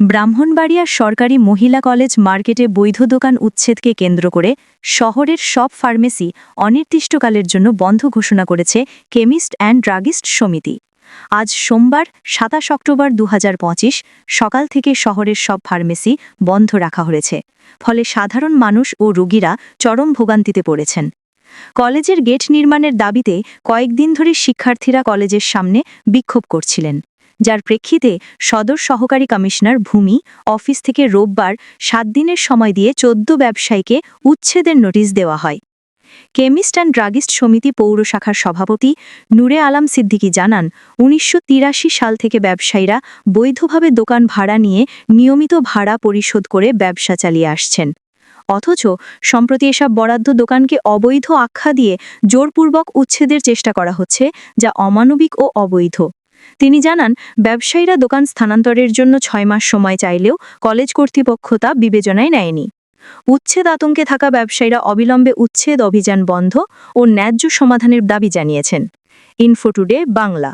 ব্রাহ্মণবাড়িয়া সরকারি মহিলা কলেজ মার্কেটে বৈধ দোকান উচ্ছেদকে কেন্দ্র করে শহরের সব ফার্মেসি অনির্দিষ্টকালের জন্য বন্ধ ঘোষণা করেছে কেমিস্ট অ্যান্ড ড্রাগিস্ট সমিতি। আজ সোমবার, সাতাশ অক্টোবর দু হাজার পঁচিশ, সকাল থেকে শহরের সব ফার্মেসি বন্ধ রাখা হয়েছে। ফলে সাধারণ মানুষ ও রোগীরা চরম ভোগান্তিতে পড়েছেন। কলেজের গেট নির্মাণের দাবিতে কয়েকদিন ধরে শিক্ষার্থীরা কলেজের সামনে বিক্ষোভ করছিলেন। যার প্রেক্ষিতে সদর সহকারী কমিশনার ভূমি অফিস থেকে রোববার সাত দিনের সময় দিয়ে চোদ্দ ব্যবসায়ীকে উচ্ছেদের নোটিশ দেওয়া হয়। কেমিস্ট অ্যান্ড ড্রাগিস্ট সমিতি পৌর শাখার সভাপতি নূরে আলাম সিদ্দিকী জানান, উনিশশো তিরাশি সাল থেকে ব্যবসায়ীরা বৈধভাবে দোকান ভাড়া নিয়ে নিয়মিত ভাড়া পরিশোধ করে ব্যবসা চালিয়ে আসছেন। অথচ সম্প্রতি এসব বরাদ্দ দোকানকে অবৈধ আখ্যা দিয়ে জোরপূর্বক উচ্ছেদের চেষ্টা করা হচ্ছে, যা অমানবিক ও অবৈধ। তিনি জানান, ব্যবসায়ীরা দোকান স্থানান্তরের জন্য ছয় মাস সময় চাইলেও কলেজ কর্তৃপক্ষ তা বিবেচনায় নেয়নি। উচ্ছেদ আতঙ্কে থাকা ব্যবসায়ীরা অবিলম্বে উচ্ছেদ অভিযান বন্ধ ও ন্যায্য সমাধানের দাবি জানিয়েছেন। Info today, Bangla.